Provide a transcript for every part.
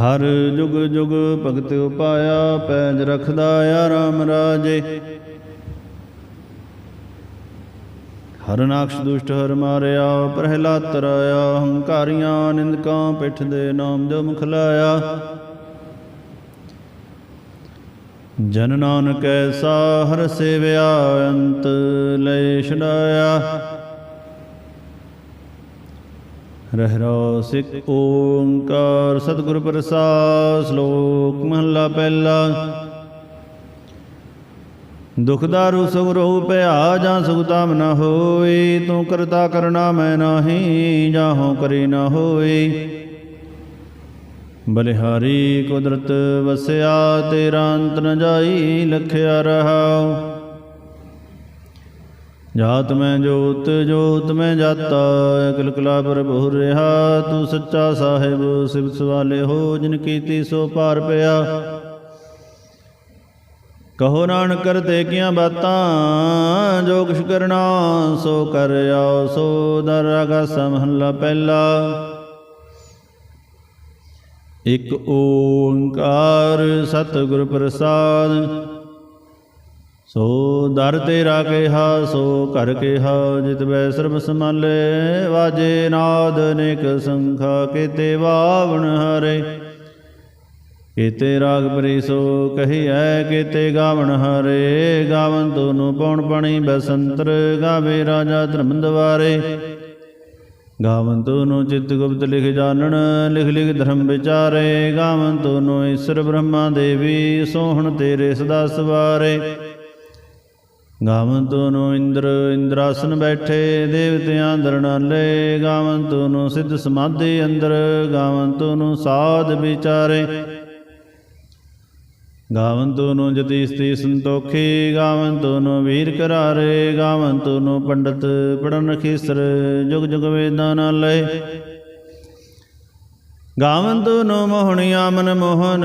ਹਰ ਜੁਗ ਜੁਗ ਭਗਤ ਉਪਾਇਆ, ਪੈਜ ਰਖਦਾ ਆ ਰਾਮ ਰਾਜੇ। ਹਰ ਨਾਕਸ਼ ਦੁਸ਼ਟ ਹਰ ਮਾਰਿਆ, ਪ੍ਰਹਿਲਾਦ ਤਰਾਇਆ, ਹੰਕਾਰੀਆਂ ਨਿੰਦਕਾਂ ਪਿੱਠ ਦੇ ਨਾਮ ਜੋ ਮੁਖ ਲਾਇਆ ਜਨ ਨਾਨਕ ਐਸਾ ਹਰ ਸੇਵਿਆ, ਅੰਤ ਲੈ ਛਡਾਇਆ। ਰਹਿ ਰੋ ਸਿੱਖ ਓੰਕਾਰ, ਸਤਿਗੁਰ ਪ੍ਰਸਾਦ, ਸ਼ਲੋਕ ਮਹਲਾ ਪਹਿਲਾ। ਦੁਖ ਦਾਰੂ ਸੁਖ ਰਹੁ ਭਇਆ ਜਾਂ ਸੁਖ ਤਾਮ ਨ ਹੋਈ ਤੂੰ ਕਰਤਾ ਕਰਨਾ ਮੈਂ ਨਾਹੀ ਜਾਹੋ ਕਰੀ ਨ ਹੋਈ ਬਲਿਹਾਰੀ ਕੁਦਰਤ ਵਸਿਆ, ਤੇਰਾ ਅੰਤ ਨ ਜਾਈ, ਲਖਿਆ ਰਹਾਉ। ਜਾਤ ਮੈਂ ਜੋਤ ਜੋਤ ਮੈਂ ਜਾਤਾ, ਅਕਲ ਕਲਾ ਪ੍ਰਭੁ ਰਿਹਾ, ਤੂੰ ਸੱਚਾ ਸਾਹਿਬ, ਸਿਵ ਸਵਾਲੇ ਹੋ, ਜਿਨ ਕੀਤੀ ਸੋ ਪਾਰ ਪਿਆ। ਕਹੋ ਨਾਨਕ ਕਰਤੇ ਕੀਆਂ ਬਾਤਾਂ, ਜੋ ਕੁਛ ਕਰਨਾ, ਸੋ ਕਰ ਆਓ, ਸੋ ਦਰਗਾ ਸਮਹਲਾ ਪਹਿਲਾ। ਇਕ ਓੰਕਾਰ ਸਤਿਗੁਰ ਪ੍ਰਸਾਦ ਸੋ ਦਰ ਤੇਰਾ ਕਿਹਾ, ਸੋ ਘਰ ਕਿਹਾ, ਜਿਤ ਬੈ ਸਰਬ ਸਮਾਲੇ ਵਾਜੇ ਨਾਦ ਅਨੇਕ ਸੰਖਾ, ਕੀਤੇ ਵਾਵਣ ਹਰੇ। ਕੀਤੇ ਰਾਗ ਪਰੀ ਸੋ ਕਹੀਐ, ਕੀਤੇ ਗਾਵਣ ਹਰੇ। ਗਾਵਨ ਤੋਨੂੰ ਪਉਣ ਪਣੀ ਬਸੰਤਰ, ਗਾਵੇ ਰਾਜਾ ਧਰਮ ਦਵਾਰੇ ਗਾਵਨ ਤੋਨੂੰ ਚਿਤ ਗੁਪਤ ਲਿਖ ਜਾਣਨ, ਲਿਖ ਲਿਖ ਧਰਮ ਵਿਚਾਰੇ। ਗਾਵਨ ਤੋਨੂੰ ਈਸ਼ਰ ਬ੍ਰਹਮਾ ਦੇਵੀ, ਸੋਹਣ ਤੇਰੇ ਸਦਾ ਸਵਾਰੇ। ਗਾਵੰਤੂ ਨੂੰ ਇੰਦਰ, ਇੰਦਰਾਸਨ ਬੈਠੇ, ਦੇਵਤਿਆਂ ਦਰਨਾਲੇ ਗਾਵੰਤੂ ਨੂੰ ਸਿੱਧ ਸਮਾਧੀ ਅੰਦਰ, ਗਾਵੰਤੂ ਨੂੰ ਸਾਧ ਵਿਚਾਰੇ। ਗਾਵੰਤੂ ਨੂੰ ਜਤੀ ਸਤੀ ਸੰਤੋਖੀ, ਗਾਵੰਤੂ ਨੂੰ ਵੀਰ ਕਰਾਰੇ ਗਾਵੰਤੂ ਨੂੰ ਪੰਡਤ ਪੜਨ ਖੀਸਰ ਜੁਗ ਜੁਗ ਵੇਦਾਂ ਨਾਲ। ਗਾਵੰਤੂ ਨੂੰ ਤੋਨੂੰ ਮੋਹਣੀਆਂ ਮਨ ਮੋਹਨ,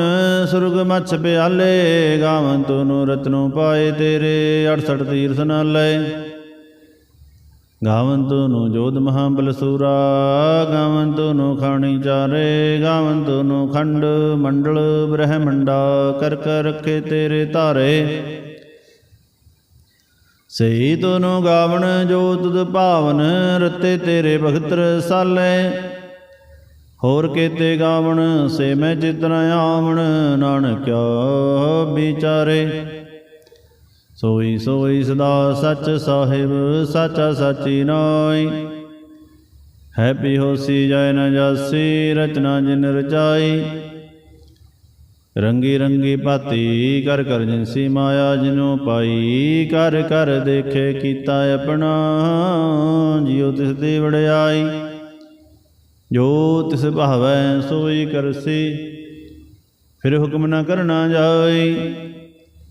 ਸੁਰਗ ਮਛ ਪਿਆਲੇ। ਗਾਵਨ ਤੋਨੂੰ ਰਤਨੋਂ ਪਾਏ ਤੇਰੇ 68 ਤੀਰਥ ਨਾਲ। ਲਏ ਗਾਵਨ ਤੋਨੂੰ ਜੋਧ ਮਹਾਬਲ ਸੂਰਾ ਗਾਵਨ ਤੋਨੂੰ ਖਾਣੀ ਚਾਰੇ। ਗਾਵੰਤੂ ਨੂੰ ਖੰਡ ਮੰਡਲ ਬ੍ਰਹਮੰਡਾ, ਕਰ ਕਰ ਰੱਖੇ ਤੇਰੇ ਧਾਰੇ। ਸਹੀ ਤੋਨੂੰ ਗਾਵਣ ਜੋ ਤੁਧ ਭਾਵਨ, ਰਤੇ ਤੇਰੇ ਭਗਤ ਸਾਲੇ। ਹੋਰ ਕੀਤੇ ਗਾਵਣ, ਸੇ ਮੈਂ ਚਿਤਨ ਆਵਣ ਨਾਨਕਿਆ ਵਿਚਾਰੇ। ਸੋਈ ਸੋਈ ਸਦਾ ਸੱਚ ਸਾਹਿਬ, ਸਾਚਾ ਸਾਚੀ ਨਾਈ ਹੈ ਹੋਸੀ ਜੈ ਨ ਜਾਸੀ, ਰਚਨਾ ਜਿਨ ਰਚਾਈ। ਰੰਗੀ ਰੰਗੀ ਭਾਤੀ, ਕਰ ਕਰ ਜਿਨਸੀ ਮਾਇਆ ਜਿਨੋ ਪਾਈ। ਕਰ ਕਰ ਦੇਖੇ ਕੀਤਾ ਆਪਣਾ, ਜਿਉ ਤਿਸ ਦੀ ਵਡਿਆਈ। ਜੋ ਤਿਸ ਭਾਵੈ ਸੋਈ ਕਰਸੀ, ਫਿਰ ਹੁਕਮ ਨਾ ਕਰਨਾ ਜਾਈ।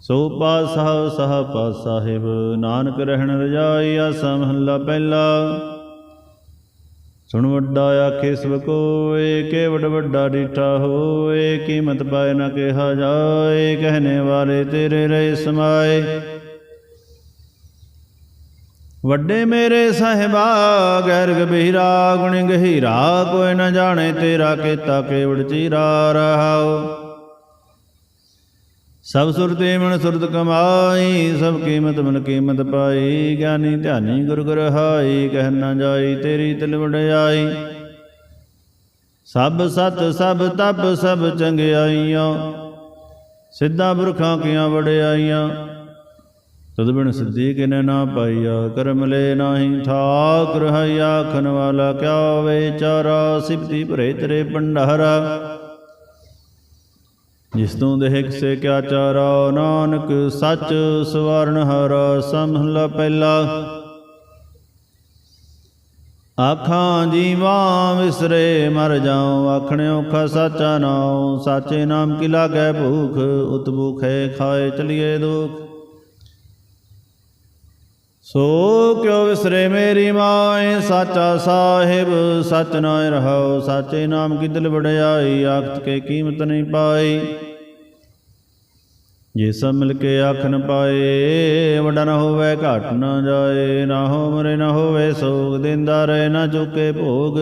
ਸੋ ਪਾਸਾ ਸਹ ਪਾਸ ਸਾਹਿਬ, ਨਾਨਕ ਰਹਿਣ ਰਜਾਈ ਆਸਾ ਮਹੱਲਾ ਪਹਿਲਾ। ਸੁਣ ਵੱਡਾ ਆਖੇ ਸਭ ਕੋਏ, ਕੇ ਵੱਡ ਵੱਡਾ ਡੀਠਾ ਹੋਏ ਕੀਮਤ ਪਾਏ ਨਾ ਕਿਹਾ ਜਾਏ ਕਹਨੇ ਵਾਲੇ ਤੇਰੇ ਰਹੇ ਸਮਾਏ। ਵੱਡੇ ਮੇਰੇ ਸਹਿਬਾ, ਗੈਰ ਗਭੀਰਾ, ਗੁਣ ਗਹੀਰਾ, ਕੋਈ ਨਾ ਜਾਣੇ ਤੇਰਾ ਕੀਤਾ ਕੇਵੜ ਚੀਰਾ ਰਹਾਓ ਸਭ ਸੁਰਤੇ ਮਨ ਸੁਰਤ ਕਮਾਈ, ਸਭ ਕੀਮਤ ਮਨ ਕੀਮਤ ਪਾਈ, ਗਿਆਨੀ ਧਿਆਨੀ ਗੁਰ ਗੁਰ ਹਾਈ, ਕਹਿ ਨਾ ਜਾਈ ਤੇਰੀ ਤਿਲ ਵਡਿਆਈ। ਸਭ ਸਤ ਸਭ ਤਪ, ਸਭ ਚੰਗਿਆਈਆਂ, ਸਿੱਧਾ ਬੁਰਖਾਂ ਕੀਆਂ ਵਡਿਆਈਆਂ। ਤਦ ਸਿੱਧੀ ਕਿਨੇ ਨਾ ਪਾਈਆ, ਕਰਮ ਲੈ ਨਾਹੀ ਠਾਕ ਰਹਾਈ ਆਖਣ ਵਾਲਾ, ਕਿਆ ਵਿਚਾਰਾ ਸਿਫਤੀ ਭਰੇ ਤੇਰੇ ਭੰਡਾਰਾ। ਜਿਸ ਤੋਂ ਦੇਹ ਕਿਸੇ ਕਿਆ ਚਾਰਾ, ਨਾਨਕ ਸੱਚ ਸਵਰਨ ਹਰਾ ਸਮਹਲਾ ਪਹਿਲਾ। ਆਖਾਂ ਜੀਵਾਂ ਵਿਸਰੇ ਮਰ ਜਾਉ, ਆਖਣੇ ਔਖਾ ਸਾਚਾ ਨਾਉ, ਸਾਚੇ ਨਾਮ ਕੀ ਲਾਗੈ ਭੂਖ ਉਤ ਭੂਖੇ ਖਾਏ ਚਲੀਏ ਦੁਖ। ਸੋ ਕਿਉ ਵਿਸਰੇ ਮੇਰੀ ਮਾਏ? ਸਾਚਾ ਸਾਹਿਬ, ਸਚ ਨਾਇ ਰਹਾਉ, ਸਾਚੇ ਨਾਮ ਕੀ ਦਿਲ ਵਡਿਆਈ? ਆਖਤ ਕੇ ਕੀਮਤ ਨਹੀਂ ਪਾਈ। ਜੇ ਸਭ ਮਿਲ ਕੇ ਆਖ ਨ ਪਾਏ, ਵੱਡਾ ਨਾ ਹੋਵੇ, ਘਟ ਨਾ ਜਾਏ, ਨਾ ਹੋ ਮਰੇ, ਨਾ ਹੋਵੇ, ਸੋਗ ਦਿੰਦਾ ਰਹੇ, ਨਾ ਚੁੱਕੇ ਭੋਗ।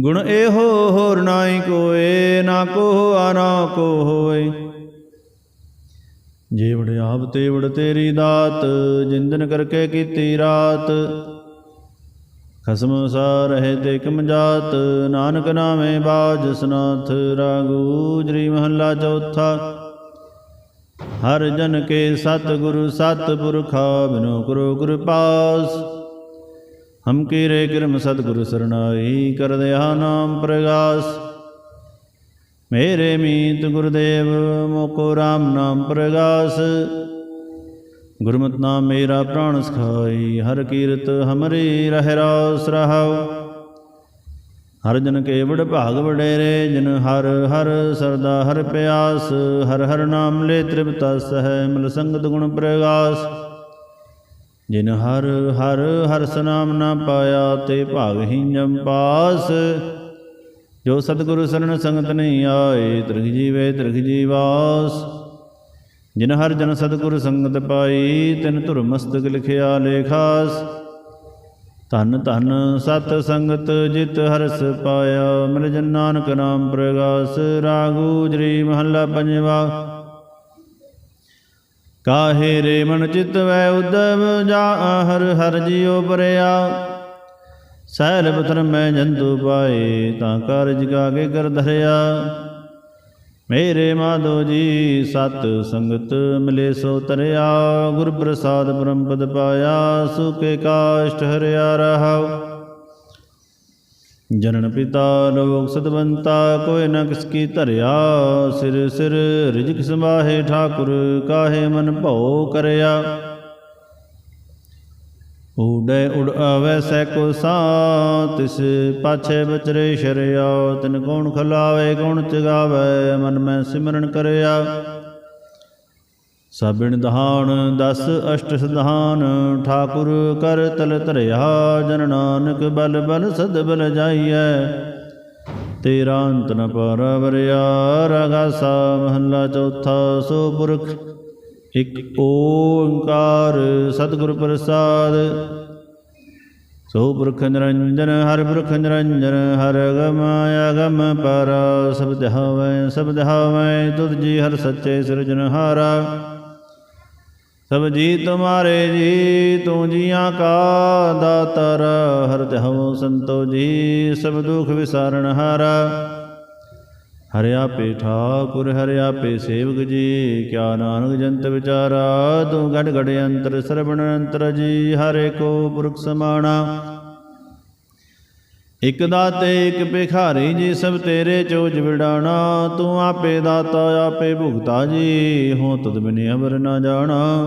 ਗੁਣ ਇਹੋ ਹੋਰ ਨਾਹੀ ਕੋਏ, ਨਾ ਕੋ ਆਨਾ ਕੋ ਹੋਏ। ਜੇ ਆਪ ਤੇ ਤੇਰੀ ਦਾਤ, ਜਿੰਦਨ ਕਰਕੇ ਕੀਤੀ ਰਾਤ। ਖਸਮ ਸਾ ਰਹੇ ਤੇ ਕਮ ਜਾਤ, ਨਾਨਕ ਨਾਮੇ ਬਾਜ ਸਨਾਥ, ਰਾਗੂ ਜਰੀ ਮਹੱਲਾ ਚੌਥਾ। ਹਰ ਜਨ ਕੇ ਸਤ ਗੁਰੂ ਸਤ ਪੁਰਖਾ ਬਿਨੋ ਕਰੋ ਕਿਰਪਾਸ। ਹਮ ਕੀਰੇ ਕਿਰਮ ਸਤਿਗੁਰ ਸਰਣਾਈ, ਕਰ ਦਿਆ ਨਾਮ ਪ੍ਰਗਾਸ। ਮੇਰੇ ਮੀਤ ਗੁਰਦੇਵ, ਮੋਕੋ RAM ਨਾਮ ਪ੍ਰਗਾਸ। ਗੁਰਮਤਿ ਨਾਮ ਮੇਰਾ ਪ੍ਰਾਣ ਸਖਾਈ, ਹਰ ਕੀਰਤ ਹਮਰੀ ਰਹਿ ਰਾਸ ਰਹਾਉ। ਹਰ ਜਨ ਕੇ ਵਡ ਭਾਗ ਵਡੇਰੇ, ਜਿਨ ਹਰ ਹਰ ਸਰਦਾ ਹਰ ਪਿਆਸ, ਹਰ ਹਰ ਨਾਮ ਲੈ ਤ੍ਰਿਪਤਾ ਸਹਿ ਮਿਲ ਸੰਗਤ ਗੁਣ ਪ੍ਰਗਾਸ। ਜਿਨ ਹਰ ਹਰ ਹਰਸ ਨਾਮ ਨਾ ਪਾਇਆ, ਤੇ ਭਾਗਹੀਨ ਜਮ ਪਾਸ। ਜੋ ਸਤਿਗੁਰੂ ਸਰਣ ਸੰਗਤ ਨਹੀਂ ਆਏ, ਤ੍ਰਿਗ ਜੀਵੇ ਤ੍ਰਿਗ ਜੀਵਾਸ। ਜਿਨ ਹਰ ਜਨ ਸਤਿਗੁਰ ਸੰਗਤ ਪਾਈ, ਤਿਨ ਧੁਰ ਮਸਤਕ ਲਿਖਿਆ ਲੇਖਾਸ। ਧਨ ਧਨ ਸਤ ਸੰਗਤ ਜਿਤ ਹਰਸ ਪਾਇਆ, ਮਿਲ ਜਨ ਨਾਨਕ ਨਾਮ ਪ੍ਰਗਾਸ। ਰਾਗੂ ਜਰੀ ਮਹੱਲਾ ਪੰਜਵਾ। ਕਾਹੇ ਰੇ ਮਨ ਚਿਤ ਵੈ ਉਦਵ, ਜਾ ਹਰ ਹਰ ਜਿਉ ਪਰਿਆ। ਸਹਿਲ ਬਤਨ ਮੈਂ ਜੰਤੂ ਪਾਏ, ਤਾਂ ਕਾਰਜ ਕਾਗੇ ਕਰ ਧਰਿਆ। ਮੇਰੇ ਮਾਧੋ ਜੀ, ਸਤ ਸੰਗਤ ਮਿਲੇ ਸੋ ਤਰਿਆ। ਗੁਰ ਪ੍ਰਸਾਦ ਬ੍ਰਹਮ ਪਦ ਪਾਇਆ, ਸੁਕੇ ਕਾਸ਼ਟ ਹਰਿਆ ਰਹਾਉ। ਜਨਨ ਪਿਤਾ, ਲੋਕ ਸਤਵੰਤਾ, ਕੋਈ ਨ ਕਿਸ ਕੀ ਧਰਿਆ। ਸਿਰ ਸਿਰ ਰਿਜਕ ਸਮਾਹੇ ਠਾਕੁਰ ਕਾਹੇ ਮਨ ਭਉ ਕਰਿਆ। ਊੜੇ ਉੜ ਆਵੈ ਸੈ ਕੋ ਸਾ ਤਿਸ ਪਾਛੇ ਬਚਰੇ ਸ਼ਰਿਆ, ਤਿਨ ਕੌਣ ਖਲਾਵੇ ਕੌਣ ਚਗਾਵੇ, ਮਨ ਮੈਂ ਸਿਮਰਨ ਕਰਿਆ। ਸਭਿਣ ਦਹਾਨ, ਦਸ ਅਸ਼ਟ ਸਧਾਨ, ਠਾਕੁਰ ਕਰ ਤਲ ਧਰਿਆ, ਜਨ ਨਾਨਕ ਬਲ ਬਲ ਸਦ ਬਲ ਜਾਈਐ। ਤੇਰਾ ਅੰਤ ਨ ਪਰਵਰਿਆ ਰਗਾਸਾ ਮਹੱਲਾ ਚੌਥਾ ਸੋ ਪੁਰਖ। ਇੱਕ ਓੰਕਾਰ ਸਤਿਗੁਰ ਪ੍ਰਸਾਦ। ਸੋ ਪੁਰਖ ਨਿਰੰਜਨ, ਹਰ ਪੁਰਖ ਨਿਰੰਜਨ, ਹਰ ਗਮ ਅਗਮ ਪਰ ਸਬਦ ਹਵੈ ਸਬਦ ਹਵੈ ਤੁਧ ਜੀ ਹਰ ਸੱਚੇ ਸਿਰਜਨਹਾਰਾ ਸਭ ਜੀ ਤੁਮਾਰੇ ਜੀ, ਤੂੰ ਜੀਆਂ ਕਾ ਦਾਤਰ, ਹਰ ਤਹੋ ਸੰਤੋ ਜੀ, ਸਭ ਦੁਖ ਵਿਸਾਰਨ ਹਾਰਾ। ਹਰਿਆ ਪੇ ਠਾਕੁਰ ਹਰਿ ਆਪੇ ਸੇਵਕ ਜੀ, ਕਿਆ ਨਾਨਕ ਜੰਤ ਵਿਚਾਰਾ, ਤੂੰ ਘਟ ਘਟ ਅੰਤਰ, ਸਰਵਣ ਅੰਤਰ ਜੀ, ਹਰੇ ਕੋ ਪੁਰਖ ਸਮਾਣਾ। ਇਕ ਦਾਤੇ, ਇਕ ਭਿਖਾਰੀ ਜੀ, ਸਭ ਤੇਰੇ ਚੋਜ ਵਿਡਾਣਾ ਤੂੰ ਆਪੇ ਦਾਤਾ, ਆਪੇ ਭੁਗਤਾ ਜੀ ਹੋ ਤਦ ਬਿਨ ਅਵਰ ਨਾ ਜਾਣਾ।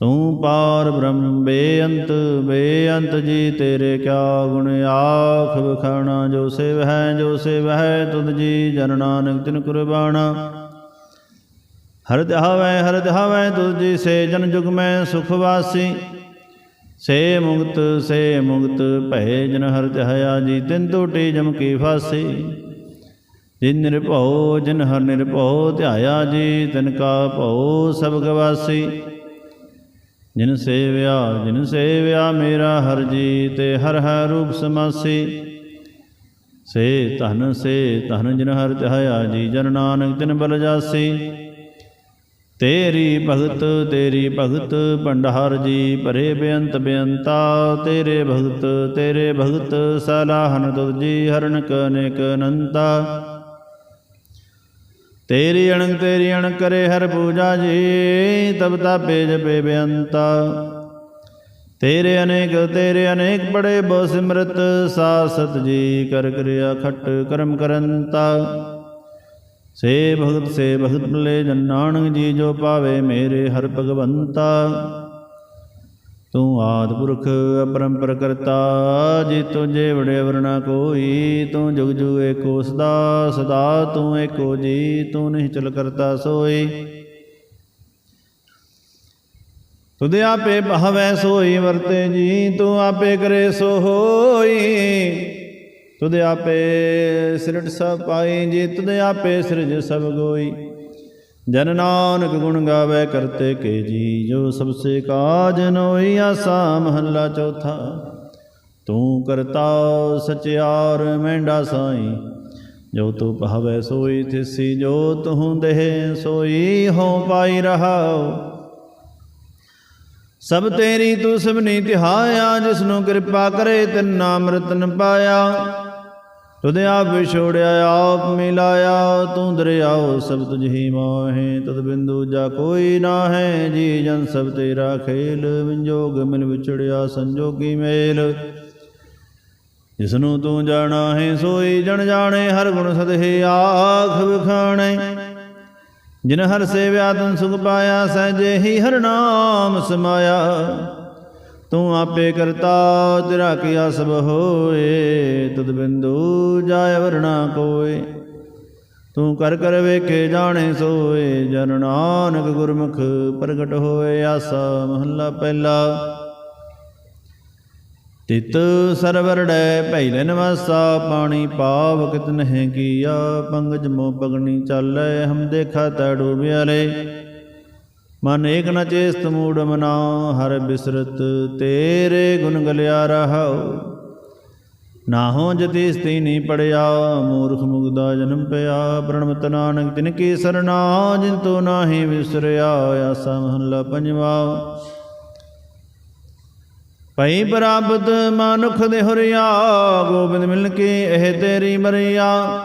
ਤੂੰ ਪਾਰ ਬ੍ਰਹਮ, ਬੇਅੰਤ ਬੇਅੰਤ ਜੀ, ਤੇਰੇ ਕਿਆ ਗੁਣ ਆਖ ਵਖਾਣਾ, ਜੋ ਸੇਵ ਹੈ, ਜੋ ਸੇਵ ਹੈ, ਤੁਧ ਜੀ, ਜਨ ਨਾਨਕ ਤਿਨ ਕੁਰਬਾਣਾ। ਹਰ ਧਾਵੈ ਹਰ ਧਾਵੈ ਤੁਧ ਜੀ, ਸੇ ਜਨ ਜੁਗ ਮੈਂ ਸੁਖ ਵਾਸੀ। ਸੇ ਮੁਕਤ ਸੇ ਮੁਕਤ ਭੈ ਜਨ ਹਰ ਧਿਆਇਆ ਜੀ, ਤਿਨ ਟੋਟੇ ਜਮ ਕੀ ਫਾਸੀ। ਜਿਨ ਨਿਰਭਉ, ਜਿਨ ਹਰ ਨਿਰਭਉ, ਧਿਆਇਆ ਜੀ, ਤਿਨ ਕਾ ਭਉ ਸਭ ਗਵਾਸੀ ਜਿਨ ਸੇਵਿਆ ਜਿਨ ਸੇਵਿਆ ਮੇਰਾ ਹਰ ਜੀ, ਤੇ ਹਰ ਹਰ ਰੂਪ ਸਮਾਸੀ। ਸੇ ਧਨ ਸੇ ਧਨ ਜਿਨ ਹਰ ਧਿਆਇਆ ਜੀ ਜਨ ਨਾਨਕ ਤਿਨ ਬਲ ਜਾਸੀ। ਤੇਰੀ ਭਗਤ ਤੇਰੀ ਭਗਤ, ਭੰਡਾਰ ਜੀ, ਭਰੇ ਬੇਅੰਤ ਬੇਅੰਤਾ। ਤੇਰੇ ਭਗਤ ਤੇਰੇ ਭਗਤ, ਸਲਾਹਨ ਤੁਧ ਜੀ ਹਰਨ ਕਨੇਕ ਅਨੰਤਾ। ਤੇਰੀ ਅਣਗ ਤੇਰੀ ਅਣ ਕਰੇ ਹਰ ਪੂਜਾ ਜੀ, ਤਬ ਤਾਪੇ ਜਪੇ ਬੇਅੰਤਾ। ਤੇਰੇ ਅਨੇਕ ਤੇਰੇ ਅਨੇਕ ਬੜੇ ਬੋ ਸਿਮਰਤ ਸਾਸਤ ਜੀ ਕਰ ਕਿਰਿਆ ਖਟ ਕਰਮ ਕਰੰਤਾ। ਸੇ ਭਗਤ ਸੇ ਭਗਤ ਮਿਲੇ ਜਨ ਨਾਨਕ ਜੀ, ਜੋ ਪਾਵੇ ਮੇਰੇ ਹਰ ਭਗਵੰਤਾ। ਤੂੰ ਆਦ ਪੁਰਖ ਅਪਰੰਪਰ ਕਰਤਾ ਜੀ ਤੁਝੇ ਵੜੇ ਵਰਨਾ ਕੋਈ, ਤੂੰ ਜੁਗ ਜੁਗ ਏਕੋ ਸਦਾ ਸਦਾ ਤੂੰ ਏਕੋ ਜੀ, ਤੂੰ ਨਹੀਂ ਚਲ ਕਰਤਾ ਸੋਈ। ਤੁਦੇ ਆਪੇ ਬਹਵੈ ਸੋਈ, ਵਰਤੇ ਜੀ, ਤੂੰ ਆਪੇ ਕਰੇ ਸੋ ਹੋਈ ਤੁਦੇ ਆਪੇ ਸਿਰਟ ਸਭ ਪਾਈ, ਜੀ ਤੁਦੇ ਆਪੇ ਸਿਰਜ ਸਭ ਗੋਈ। ਜਨ ਨਾਨਕ ਗੁਣ ਗਾਵੇ ਕਰਤੇ ਕੇ ਜੀ, ਜੋ ਸਭ ਸੇ ਕਾਜ ਨੋਈ ਆਸਾ ਮਹੱਲਾ ਚੌਥਾ। ਤੂੰ ਕਰਤਾ ਸਚਿਆਰ ਮੈਂਡਾ ਸਾਈ, ਜੋ ਤੂੰ ਭਾਵੈ ਸੋਈ ਤਿਸੀ ਜੋ ਤੂੰ ਦੇਹ ਸੋਈ ਹੋ ਪਾਈ ਰਹਾਉ। ਸਭ ਤੇਰੀ ਤੂੰ ਸਭਨੀ ਤਿਹਾਇਆ, ਜਿਸਨੂੰ ਕਿਰਪਾ ਕਰੇ ਤਿਨ ਨਾਮ ਰਤਨ ਪਾਇਆ ਤੁਧ ਆਪ ਵਿਛੋੜਿਆ, ਆਪ ਮਿਲਾਇਆ, ਤੂੰ ਦਰਿਆਓ ਸਭ ਤੁਝ ਹੀ ਮਾਹੇ, ਤਦ ਬਿੰਦੂ ਜਾ ਕੋਈ ਨਾ ਹੈ ਜੀ ਜਨ ਸਭ ਤੇਰਾ ਖੇਲ, ਵਿੰਜੋਗ ਮਿਲ ਵਿਛੜਿਆ, ਸੰਜੋਗੀ ਮੇਲ। ਜਿਸ ਨੂੰ ਤੂੰ ਜਾਣਾ ਹੈ, ਸੋਈ ਜਣ ਜਾਣੇ, ਹਰ ਗੁਣ ਸਦਹੇ ਆਖ ਵਿਖਾਣੇ। ਜਿਨ ਹਰ ਸੇਵਿਆ, ਤਨ ਸੁਖ ਪਾਇਆ, ਸਹਿਜੇ ਹੀ ਹਰ ਨਾਮ ਸਮਾਇਆ। ਤੂੰ ਆਪੇ ਕਰਤਾ ਤੇਰਾ ਕੀਆ ਸਭ ਹੋਏ, ਤਦ ਬਿੰਦੂ ਜਾਇ ਵਰਣਾ ਕੋਏ। ਤੂੰ ਕਰ ਕਰ ਵੇਖੇ ਜਾਣੇ ਸੋਏ, ਜਨ ਨਾਨਕ ਗੁਰਮੁਖ ਪ੍ਰਗਟ ਹੋਏ, ਆਸਾ ਮਹੱਲਾ ਪਹਿਲਾ। ਤਿਤ ਸਰਵਰ ਡੈ ਭੈਲੇ ਨਵਾਸਾ, ਪਾਣੀ ਪਾਵ ਕਿਤ ਨਹਿ ਕੀਆ, ਪੰਗਜ ਮੋ ਪਗਣੀ ਚਾਲੈ, ਹਮ ਦੇਖਾ ਤਾ ਡੂਬਿਆਲੇ ਮਨ ਏਕ ਨ ਚੇਸਤ ਮੂੜ ਮਨਾ, ਹਰ ਬਿਸਰਤ ਤੇਰੇ ਗੁਣ ਗਲਿਆ ਰਹਾਉ। ਨਾਹੋ ਜਤੀ ਸਤੀ ਨੀ ਪੜਿਆ, ਮੂਰਖ ਮੁਗਦਾ ਜਨਮ ਪਿਆ। ਪ੍ਰਣਮਤ ਨਾਨਕ ਤਿਨ ਕੀ ਸਰਨਾ, ਜਿਨ ਤੋ ਨਾਹੀ ਵਿਸਰਿਆ, ਆਸਾ ਮਹੱਲਾ ਪੰਜਵਾ। ਪਈ ਪ੍ਰਾਪਤ ਮਨੁਖ ਦੇ ਹੁਰਿਆ, ਗੋਬਿੰਦ ਮਿਲ ਕੇ ਇਹ ਤੇਰੀ ਮਰਿਆ।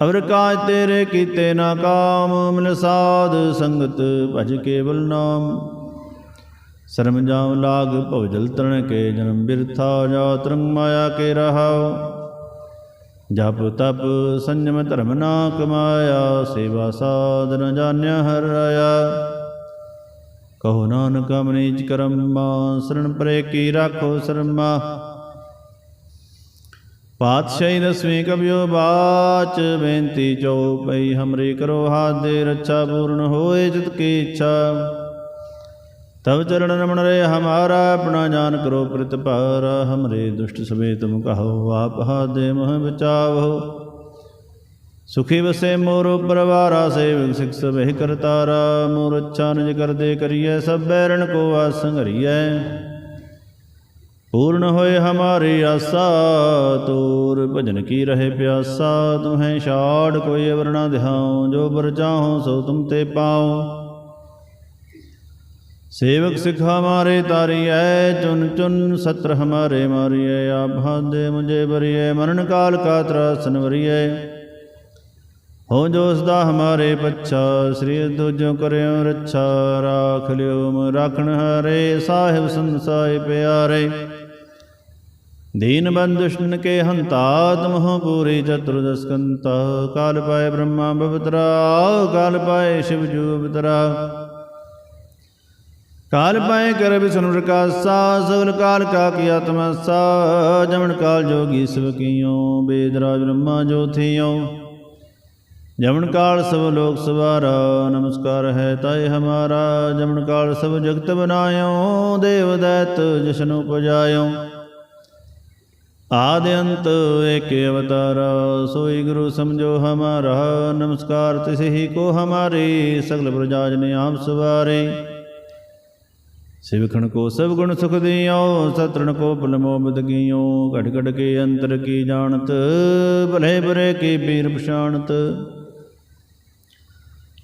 ਅਵਰ ਕਾਜ ਤੇਰੇ ਕੀਤੇ ਨਾ ਕਾਮ ਮਿਲ ਸਾਧ ਸੰਗਤ ਭਜ ਕੇਵਲ ਨਾਮ। ਸਰਮ ਜਾਮ ਲਾਗ ਭਵ ਜਲ ਤਰਨ ਕੇ ਜਨਮ ਬਿਰਥਾ, ਜਾ ਤਰੰਗ ਮਾਇਆ ਕੇ ਰਹਾਉ। ਜਪ ਤਪ ਸੰਜਮ ਧਰਮ ਨਾ ਕਮਾਇਆ, ਸੇਵਾ ਸਾਧ ਨ ਜਾਣਿਆ ਹਰ ਰਾਇਆ ਕਹੋ ਨਾਨਕ ਅਮਨੀਚ ਕਰਮਾ, ਸਰਣ ਪਰੇ ਕੀ ਰਾਖੋ ਸਰਮਾ। ਪਾਤਸ਼ਾਹੀ ਦਸਵੀਂ ਕਬਿਓ ਬਾਚ ਬੇਨਤੀ ਚਉਪਈ ਹਮਰੀ ਕਰੋ ਹਾਥ ਦੇ ਰੱਛਾ ਪੂਰਨ ਹੋਏ ਜਿਤ ਕੀ ਇੱਛਾ। ਤਬ ਚਰਨ ਰਮਣ ਰੇ ਹਮਾਰਾ, ਆਪਣਾ ਜਾਨ ਕਰੋ ਪ੍ਰਤਪਾਰ ਹਮਰੇ ਦੁਸ਼ਟ ਸਵੇ ਤੁਮ ਕਹੋ ਆਪ ਹਾ ਦੇ ਮੋਹ ਬਚਾਵੋ। ਸੁਖੀ ਵਸੇ ਮੋਰ ਪਰਵਾਰਾ ਸੇਵਕ ਸਿਖ ਸਭੇ ਕਰਤਾਰਾ, ਮੋਰ ਅੱਛਾ ਨਿਜ ਕਰਦੇ ਕਰੀਏ ਸਭ ਬੈਰਣ ਕੋ ਆਸ ਪੂਰਨ ਹੋਏ ਹਮਾਰੀ ਆਸਾ, ਤੂਰ ਭਜਨ ਕੀ ਰਹੇ ਪਿਆਸਾ, ਤੁਹੈ ਛਾੜ ਕੋਈ ਅਵਰ ਨਾ ਦਿਹਾਉ, ਜੋ ਬਰ ਚਾਹੋ ਸੋ ਤੁਮ ਤੇ ਪਾਉ। ਸੇਵਕ ਸਿਖ ਹਮਾਰੇ ਤਾਰੀਐ ਚੁਨ ਚੁਨ ਸਤਰ ਹਮਾਰੇ ਮਾਰੀਐ, ਆਪ ਦੇ ਮੁਝੇ ਬਰੀਐ, ਮਰਨ ਕਾਲ ਕਾ ਤਰਾਸਨ ਵਰੀਐ। ਹੋ ਜੋ ਸਦਾ ਹਮਾਰੇ ਪੱਛਾ, ਸ੍ਰੀ ਦੁਜੋ ਕਰਿਓ ਰੱਛਾ, ਰਾਖ ਲਿਓ ਮ ਰਾਖਣ ਹਾਰੇ, ਸਾਹਿਬ ਸੰਸਾਇ ਪਿਆਰੇ। ਦੀਨ ਬੰਦੁਸ਼ਨ ਕੇ ਹੰਤਾ ਤਮਹੁ ਪੂਰੀ ਚਤੁਰਦਸਕੰਤਾ, ਕਾਲ ਪਾਏ ਬ੍ਰਹਮਾ ਬਵਤਰਾ, ਕਾਲ ਪਾਏ ਸ਼ਿਵ ਜੂ ਬਤਰਾ ਕਾਲ ਪਾਏ ਕਰ ਵਿਸ਼ਨ ਰਕਾਸਾ, ਸਗਲ ਕਾਲ ਕਾ ਕੀ ਆਤਮਸਾ ਜਮਨ ਕਾਲ ਜੋਗੀ ਸਭ ਕੀਓ, ਬੇਦ ਬ੍ਰਹਮਾ ਜੋਥਿਓ ਜਮਨ ਕਾਲ ਸਭ ਲੋਕ ਸਵਾਰਾ, ਨਮਸਕਾਰ ਹੈ ਤਾਏ ਹਮਾਰਾ ਜਮਨ ਕਾਲ ਸਭ ਜਗਤ ਬਨਾਇਓ, ਦੇਵ ਦੈਤ ਜਿਸਨੂੰ ਪੁਜਾਇਓ ਆਦ ਅੰਤ ਏਕ ਅਵਤਾਰਾ, ਸੋਈ ਗੁਰੂ ਸਮਝੋ ਹਮਾਰਾ, ਨਮਸਕਾਰ ਤਿਸ ਕੋ ਹਮਾਰੇ, ਸਗਲ ਪ੍ਰਜਾਜ ਨੇ ਆਪ ਸਵਾਰੇ। ਸਿਵਖਣ ਕੋ ਸਭ ਗੁਣ ਸੁਖ ਦਿਓ, ਸਤਰਣ ਕੋ ਬਲ ਮੋਬਦ ਘਟ ਘਟ ਕੇ ਅੰਤਰ ਕੀ ਜਾਣਤ, ਭਲੇ ਬੁਰੇ ਕੀ ਪੀਰ ਪਛਾਣਤ।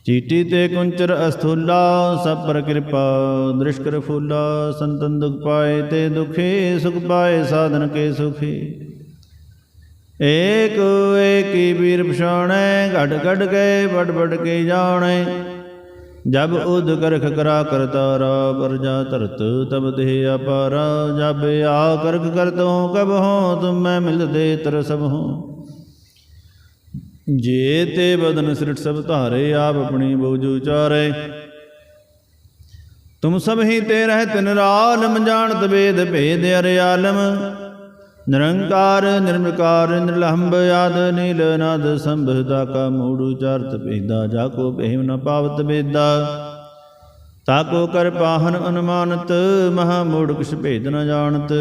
ਚੀਟੀ ਤੇ ਕੁੰਚਰ ਅਸਥੂਲਾ, ਸਭ ਪਰ ਕਿਰਪਾ। ਦ੍ਰਿਸ਼ ਕਰ ਫੂਲਾ, ਸੰਤਨ ਦੁਖ ਪਾਏ ਤੇ ਦੁਖੇ, ਸੁਖ ਪਾਏ ਸਾਧਨ ਕੇ ਸੁਖੀ। ਏਕ ਏਕੀ ਵੀਰ ਪਛਾਣੈ, ਘਟ ਘਟ ਕੇ ਬੜ ਬੜ ਕੇ ਜਾਣੈ। ਜਬ ਉਦ ਕਰਖ ਕਰਾ ਕਰਤਾਰਾ ਪਰਜਾ ਧਰਤ ਤਬ ਤੇ ਅਪਾਰਾ। ਜਬ ਆ ਕਰਖ ਕਰਤ ਹੋ ਕਬ ਹੋ, ਤੁਮ ਮੈਂ ਮਿਲਦੇ ਤਰ ਸਭ ਹੋ। ਜੇ ਤੇ ਬਦਨ ਸਿਰਟ ਸਭ ਧਾਰੇ, ਆਪ ਆਪਣੀ ਬੋਝ ਉਚਾਰੇ ਤੁਮ ਸਭ ਹੀ ਤੇ ਰਹਿ ਤਿਨ ਰਾਲਮ, ਜਾਣਤ ਵੇਦ ਭੇਦ ਅਰ ਆਲਮ। ਨਿਰੰਕਾਰ ਨਿਰਮਕਾਰ ਨਿਰਲੰਭ ਆਦ ਨੀਲ ਨਾਦ ਸੰਭਦਾ ਕਾ ਮੂੜ ਉਚਾਰਤ ਭੇਦਾ, ਜਾ ਕੋ ਭੇਮ ਨ ਪਾਵਤ ਵੇਦਾ। ਤਾਕੋ ਕਰ ਪਾਹਨ ਅਨੁਮਾਨਤ, ਮਹਾ ਮੂੜ ਕਿਛ ਭੇਦ ਨ ਜਾਣਤ।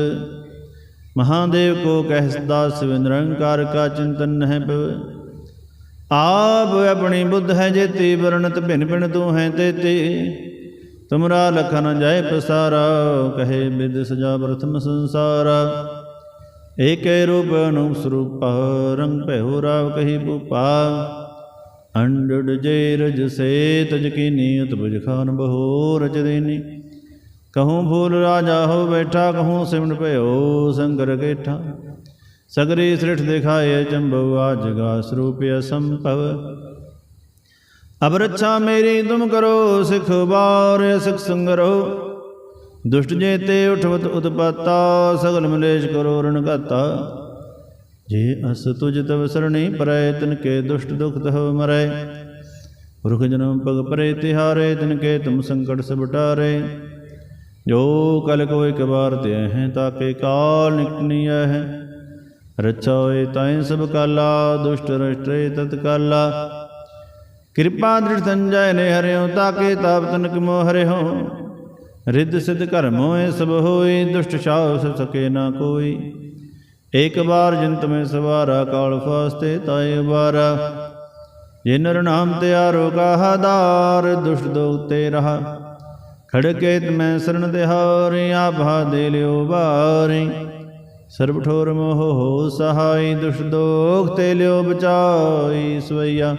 ਮਹਾਦੇਵ ਕੋ ਕਹਿਸਦਾ ਸਿਵ ਨਿਰੰਕਾਰ ਕਾ ਚਿੰਤਨ ਨਹਿ ਪਵੇ ਆਪ ਆਪਣੀ ਬੁੱਧ ਹੈ ਜੇਤੀ, ਵਰਣਤ ਭਿਨ ਭਿਨ ਤੂੰ ਹੈ ਤੇਤੀ। ਤੁਮਰਾ ਲਖਨ ਜੈ ਪਸਾਰਾ, ਕਹੇ ਬਿਦ ਸਜਾ ਪ੍ਰਥਮ ਸੰਸਾਰਾ। ਏਕੇ ਰੂਪ ਅਨੂਪ ਸਰੂਪਾ, ਰੰਗ ਭਇਓ ਰਾਵ ਕਹੀ ਭੂਪਾ। ਅੰਡੜ ਜੇ ਰਜ ਸੇ ਤਜ ਕੀਨੀ ਉਤਬੁਜ ਖਾਨ ਬਹੋ ਰਚ ਦੇਨੀ। ਕਹੂੰ ਭੂਲ ਰਾਜਾ ਹੋ ਬੈਠਾ, ਕਹੂੰ ਸਿਮਟ ਭਇਓ ਸੰਗਰ ਗੇਠਾ। ਸਗਰੀ ਸ੍ਰਿਠ ਦਿਖਾਏ ਚੰਬਉ ਆਜਗਾ ਸਰੂਪ ਅਸੰਭਵ। ਅਬ ਮੇਰੀ ਤੁਮ ਕਰੋ, ਸਿਖ ਬਾਰ ਸਿਖ ਸੰਗਰੋ। ਦੁਸ਼ਟ ਜੇ ਤੇ ਉਠਵਤ ਉਤਪਾਤਾ, ਸਗਲ ਮਲੇਸ਼ ਕਰੋ ਰਣ ਜੇ ਅਸ ਤੁਜ ਤਵ ਸਰਣੀ ਪਰੈ, ਤਿਨ ਕੇ ਦੁਸ਼ਟ ਦੁਖ ਤਹ ਮਰੈ। ਪੁਰਖ ਜਨਮ ਪਗ ਪਰੇ, ਤਿਹਾਰੇ, ਤਿਨ ਕੇ ਤੁਮ ਸੰਕਟ ਸਭ ਟਾਰੇ। ਜੋ ਕਲ ਕੋ ਇਕ ਬਾਰ ਤੇ ਹੈ ਤਾਕੇ ਕਾਲ ਨਿਕਨੀ ਹੈ। ਰਚਾ ਹੋਏ ਤਾਏ ਸਭ ਕਾਲਾ, ਦੁਸ਼ਟ ਰਸ਼ਟੇ ਤਤਕਾਲਾ ਕਿਰਪਾ ਦ੍ਰਿੜ ਸੰਜੈ ਨੇ ਹਰਿਓ, ਤਾਕੇ ਤਾਪ ਤਨਕ ਮੋ ਹਰਿਓ। ਰਿੱਧ ਸਿਧ ਕਰਮ ਹੋਏ ਸਭ ਹੋਏ ਦੁਸ਼ਟ ਛਾਉ ਸਭ ਸਕੇ ਨਾ ਕੋਈ। ਏਕ ਬਾਰ ਜਿੰਤ ਮੈਂ ਸਵਾਰਾ, ਕਾਲ ਫਾਸਤੇ ਤਾਏ ਬਾਰਾ ਜੇ ਨਰ ਨਾਮ ਤੇ ਆਰੋ ਕਹਾਦਾਰ ਦੁਸ਼ਟ ਦੋਗ ਤੇ ਰਹਾ। ਖੜਕੇ ਮੈਂ ਸਰਣ ਤਿਹਾਰੇ ਆਭਾ ਦੇ ਲਿਓ ਬਾਰੇ ਸਰਬ ਠੋਰ ਮੋਹ ਹੋ ਸਹਾਈ ਦੁਸ਼ ਦੋਖ ਤੇ ਲਿਓ ਬਚਾਈ ਸਵਈਆ।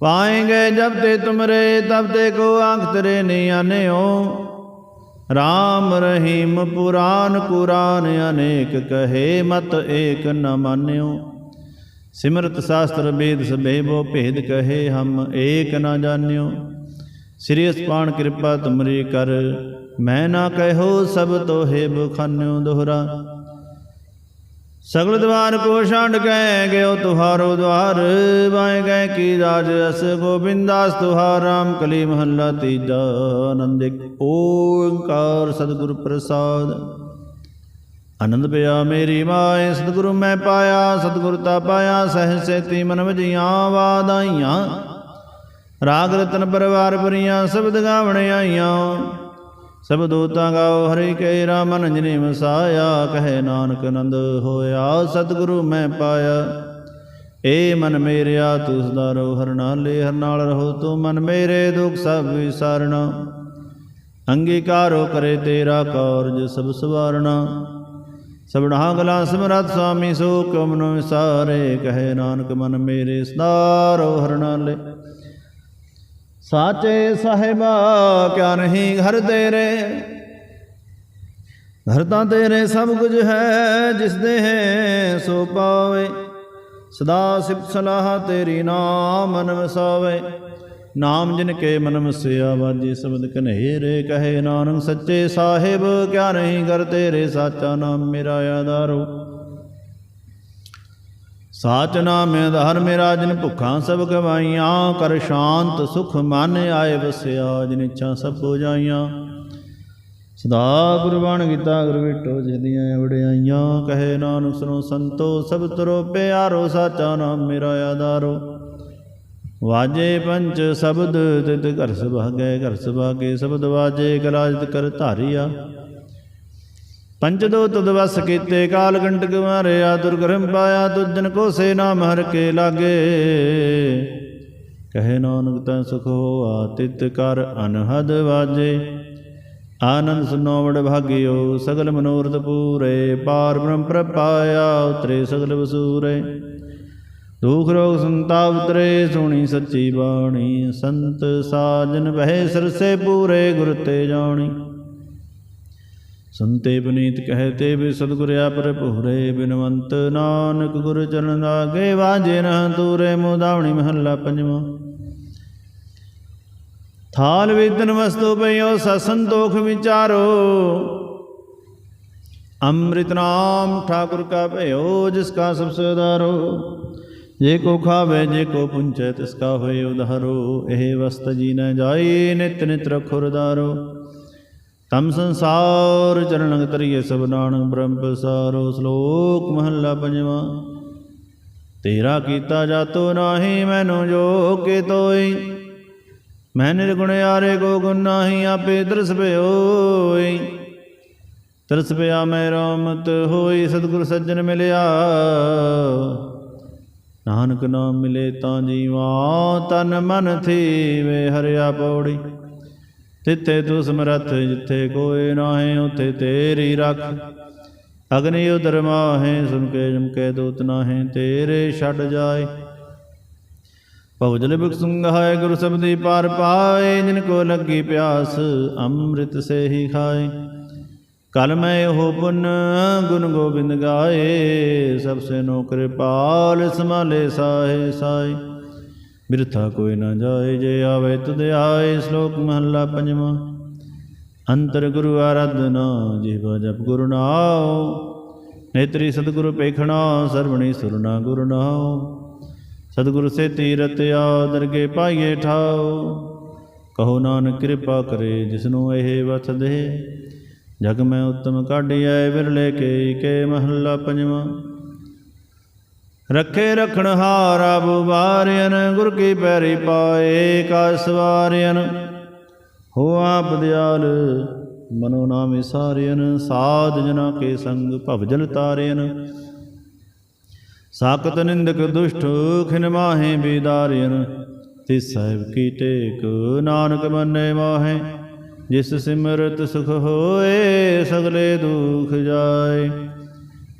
ਪਾਏਗੇ ਜਬ ਤੇ ਤੁਮਰੇ, ਤਬ ਤੇ ਕੋ ਆਂਖ ਤਰੇ ਨਹੀਂ ਆਨਿਓ। ਰਾਮ ਰਹੀਮ ਪੁਰਾਨ ਕੁਰਾਨ ਅਨੇਕ ਕਹੇ, ਮਤ ਏਕ ਨ ਮਾਨਿਓ। ਸਿਮਰਤ ਸਾਸਤਰ ਬੇਦ ਸਭੇ ਬੋ ਭੇਦ ਕਹੇ, ਹਮ ਏਕ ਨ ਜਾਣਿਓ। ਸ੍ਰੀ ਅਸਪਾਨ ਕਿਰਪਾ ਤੁਮਰੀ ਕਰ ਮੈਂ ਨਾ ਕਹਿਓ ਸਭ ਤੋਹੇ ਬਖਾਨਿਓ ਦੁਹਰਾ। ਸਗਲ ਦਵਾਰ ਕੋ ਛੰਡ ਕੈ ਗਿਓ ਤੁਹਾਰੋ ਦਵਾਰ, ਬਾਏ ਗਏ ਕੀ ਰਾਜ ਅਸ ਗੋਬਿੰਦਾਸ ਤੁਹਾਰਾਮ ਕਲੀ ਮਹੱਲਾ ਤੀਜਾ ਆਨੰਦਿਕ ਓੰਕਾਰ ਸਤਿਗੁਰ ਪ੍ਰਸਾਦ। ਆਨੰਦ ਪਿਆ ਮੇਰੀ ਮਾਏ, ਸਤਿਗੁਰੂ ਮੈਂ ਪਾਇਆ, ਸਤਿਗੁਰ ਤਾ ਪਾਇਆ, ਸਹਿ ਸੇਤੀ ਮਨ ਵਜੀਆਂ ਵਾਦਾਈਆਂ। ਰਾਗ ਰਤਨ ਪਰਵਾਰ ਪਰੀਆਂ ਸਬਦ ਗਾਵਣ ਆਈਆਂ। ਸਭ ਦੋਤਾਂ ਗਾਓ ਹਰੀ ਕੇ ਰਾਮ ਨੰਜਨੀ ਵਸਾਇਆ, ਕਹੇ ਨਾਨਕ ਨੰਦ ਹੋਇਆ, ਸਤਿਗੁਰੂ ਮੈਂ ਪਾਇਆ। ਏ ਮਨ ਮੇਰਿਆ, ਤੂੰ ਸਦਾ ਰੋ ਹਰ ਨਾਲੇ, ਹਰ ਨਾਲ ਰਹੋ, ਤੂੰ ਮਨ ਮੇਰੇ ਦੁਖ ਸਭ ਵਿਸਾਰਣਾ। ਅੰਗੀਕਾਰੋ ਕਰੇ ਤੇਰਾ ਕਾਰਜ ਸਭ ਸਵਾਰਣਾ। ਸਬਣਾ ਗਲਾ ਸਮਰਤ ਸੁਆਮੀ ਸੋ ਕਮਨ ਵਿਸਾਰੇ, ਕਹੇ ਨਾਨਕ ਮਨ ਮੇਰੇ ਸਦਾ ਰੋ ਹਰ ਨਾਲੇ। ਸਾਚੇ ਸਾਹਿਬਾ, ਕਿਆ ਨਹੀਂ ਘਰ ਤੇਰੇ? ਘਰ ਤਾਂ ਤੇਰੇ ਸਭ ਕੁਝ ਹੈ, ਜਿਸ ਦੇ ਹੈ, ਸੋ ਪਾਵੇ। ਸਦਾ ਸਿਫਤ ਸਲਾਹ ਤੇਰੀ ਨਾਮ ਮਨ ਵਸਾਵੇ ਨਾਮ ਜਿਨ ਕੇ ਮਨ ਵਸਿਆ, ਵਾਜੀ ਸ਼ਬਦ ਕਨੇਰੇ ਕਹੇ। ਨਾਨਕ ਸੱਚੇ ਸਾਹਿਬ, ਕਿਆ ਨਹੀਂ ਘਰ ਤੇਰੇ, ਸਾਚਾ ਨਾਮ ਮੇਰਾ ਆਧਾਰੋ। ਸਾਚ ਨਾਮ ਆਧਾਰ ਮੇਰਾ ਜਨ ਭੁੱਖਾਂ ਸਭ ਗਵਾਈਆਂ, ਕਰ ਸ਼ਾਂਤ ਸੁਖ ਮਨ ਆਏ ਵਸਿਆ, ਜਿਨ ਇੱਛਾ ਸਭ ਹੋ ਜਾਈਆਂ। ਸਦਾ ਗੁਰਬਾਣ ਗੀਤਾ ਗੁਰ ਵਿਟੋ ਜਿਹਦੀਆਂ ਵਡਿਆਈਆਂ, ਕਹੇ ਨਾਨਕ ਸੁਨੋ ਸੰਤੋ, ਸਭ ਤਰੋ ਪਿਆਰੋ, ਸਾਚਾ ਨਾਮ ਮੇਰਾ ਆਧਾਰੋ। ਵਾਜੇ ਪੰਚ ਸ਼ਬਦ, ਤਿਤ ਘਰ ਸੁਭਾਗੇ ਘਰ ਸੁਭਾਗੇ, ਸ਼ਬਦ ਵਾਜੇ, ਕਲਾਜਤ ਕਰ ਧਾਰਿਆ। ਪੰਚ ਦੋ ਤੁਦ ਵਸ ਕੀਤੇ, ਕਾਲ ਗੰਟਕ ਮਾਰਿਆ, ਦੁਰਗਰਮ ਪਾਇਆ ਤੁਜਨ ਕੋ ਸੇ ਨਾਮ ਹਰ ਕੇ ਲਾਗੇ। ਕਹੇ ਨਾਨਕ, ਤੈ ਸੁਖ ਹੋਆ, ਤਿਤ ਕਰ ਅਨਹਦ ਵਾਜੇ। ਆਨੰਦ ਸੁਨੋ ਵਡ ਭਾਗਿਓ, ਸਗਲ ਮਨੋਰਥ ਪੂਰੇ। ਪਾਰ ਬ੍ਰਹਮ ਪ੍ਰਪਾਇਆ, ਉਤਰੇ ਸਗਲ ਵਸੂਰੇ। ਦੁਖ ਰੋਗ ਸੰਤਾਪ ਉਤਰੇ, ਸੁਣੀ ਸੱਚੀ ਬਾਣੀ। ਸੰਤ ਸਾਜਨ ਬਹਿ ਸਰਸੇ ਪੂਰੇ, ਗੁਰ ਤੇ ਜਾਣੀ। ਸੰਤੇ ਬਨੀਤ ਕਹਤੇ ਵੀ ਸਤਿਗੁਰ ਆਪਰ ਭੂਰੇ ਬਿਨਵੰਤ ਨਾਨਕ ਗੁਰ ਚਰਨ ਲਾਗੇ ਵਾਜੇ ਨਾ ਤੂਰੇ ਮੁਦਾਵਣੀ ਮਹੱਲਾ ਪੰਜਵਾਂ। ਥਾਲ ਵੇਦਨ ਵਸਤੂ ਪਈਓ ਸਸੰਤੋਖ ਵਿਚਾਰੋ। ਅੰਮ੍ਰਿਤ ਨਾਮ ਠਾਕੁਰ ਕਾ ਭਇਓ, ਜਿਸ ਕਾ ਸਭ ਸੁਧਾਰੋ ਜੇ ਕੋ ਖਾਵੇ, ਜੇ ਕੋ ਪੁੰਚੈ, ਤਿਸ ਕਾ ਹੋਏ ਉਧਾਰੋ। ਇਹ ਵਸਤ ਜੀ ਨ ਜਾਈ, ਨਿਤ ਨਿਤ ਰਖੁਰਦਾਰੋ ਤਮ ਸੰਸਾਰ ਚਰਣੰਗ ਤਰੀਏ ਸਭ ਨਾਨਕ ਬ੍ਰਹਮ ਪਸਾਰੋ ਸ਼ਲੋਕ ਮਹੱਲਾ ਪੰਜਵਾਂ। ਤੇਰਾ ਕੀਤਾ ਜਾਤੋ ਨਾਹੀ, ਮੈਨੂੰ ਜੋ ਕੇ ਤੋਈ। ਮੈਂ ਨਿਰਗੁਣ ਆਰੇ ਕੋ ਗੁਣ ਨਾਹੀ, ਆਪੇ ਦਰਸ ਭਇਓਈ ਤਰਸ ਪਿਆ ਮੈਂ ਰਾਮਤ ਹੋਈ, ਸਤਿਗੁਰ ਸੱਜਣ ਮਿਲਿਆ। ਨਾਨਕ ਨਾਮ ਮਿਲੇ ਤਾਂ ਜੀਵਾ, ਤਨ ਮਨ ਥੀਵੇ, ਹਰਿਆ ਪੌੜੀ। ਤਿੱਥੇ ਤੂੰ ਸਮਰੱਥ ਜਿੱਥੇ ਕੋਈ ਨਾਹੀਂ, ਉਥੇ ਤੇਰੀ ਰੱਖ। ਅਗਨੀ ਉਦਰ ਮਾਹੇ ਸੁਨ ਕੇ ਜਮ ਦੂਤ ਨਾਹੀਂ, ਤੇਰੇ ਛੱਡ ਜਾਏ। ਭਉਜਲ ਬਿਕ ਸੰਘਾਏ ਗੁਰੂ ਸਬਦੀ ਪਾਰ ਪਾਏ, ਜਿਨ ਕੋ ਲੱਗੀ ਪਿਆਸ, ਅੰਮ੍ਰਿਤ ਸੇ ਹੀ ਖਾਏ। ਕਲ ਮੈਂ ਉਹ ਪੁਨ, ਗੁਣ ਗੋਬਿੰਦ ਗਾਏ, ਸਭ ਸੇ ਨੋ ਕਿਰਪਾਲ ਸਮਾਲੇ ਸਾਹੇ ਸਾਈ ਬਿਰਥਾ ਕੋਈ ਨਾ ਜਾਏ, ਜੇ ਆਵੇ ਤੁਧ ਆਏ ਸ਼ਲੋਕ ਮਹੱਲਾ ਪੰਜਵਾਂ। ਅੰਤਰ ਗੁਰੂ ਆਰਾਧਨਾ, ਜੀਵਾ ਜਪ ਗੁਰੂ ਨਾਉ। ਨੇਤਰੀ ਸਤਿਗੁਰੂ ਪੇਖਣਾ ਸਰਵਣੀ ਸੁਰਨਾ ਗੁਰੂ ਨਾਉ। ਸਤਿਗੁਰੂ ਸੇ ਤੀਰਤ ਆ, ਦਰਗੇ ਪਾਈਏ ਠਾਉ। ਕਹੋ ਨਾਨਕ ਕਿਰਪਾ ਕਰੇ, ਜਿਸਨੂੰ ਇਹ ਵਥ ਦੇ। ਜਗ ਮੈਂ ਉਤਮ ਕਾਢਿਐ, ਵਿਰਲੇ ਕੇ ਕੇ ਮਹੱਲਾ ਪੰਜਵਾਂ। ਰੱਖੇ ਰਖਣ ਹਾਰਾ ਬੁਵਾਰਿਆਨ ਗੁਰ ਕੀ ਪੈਰੀ ਪਾਏ ਕਾ ਸਵਾਰਿਆਨ ਹੋ ਆਪ ਦਿਆਲ ਮਨੋ ਨਾਮੇ ਸਾਰਿਆਨ ਸਾਧ ਜਨਾ ਕੇ ਸੰਗ ਭਵਜਲ ਤਾਰਿਆਨ ਸਾਕਤ ਨਿੰਦਕ ਦੁਸ਼ਟ ਖਿਨ ਮਾਹੇ ਬੀਦਾਰਿਆਨ ਤੇ ਸਾਹਿਬ ਕੀ ਟੇਕ ਨਾਨਕ ਮੰਨੇ ਮਾਹੇ। ਜਿਸ ਸਿਮਰਤ ਸੁਖ ਹੋਏ, ਸਗਲੇ ਦੁਖ ਜਾਏ।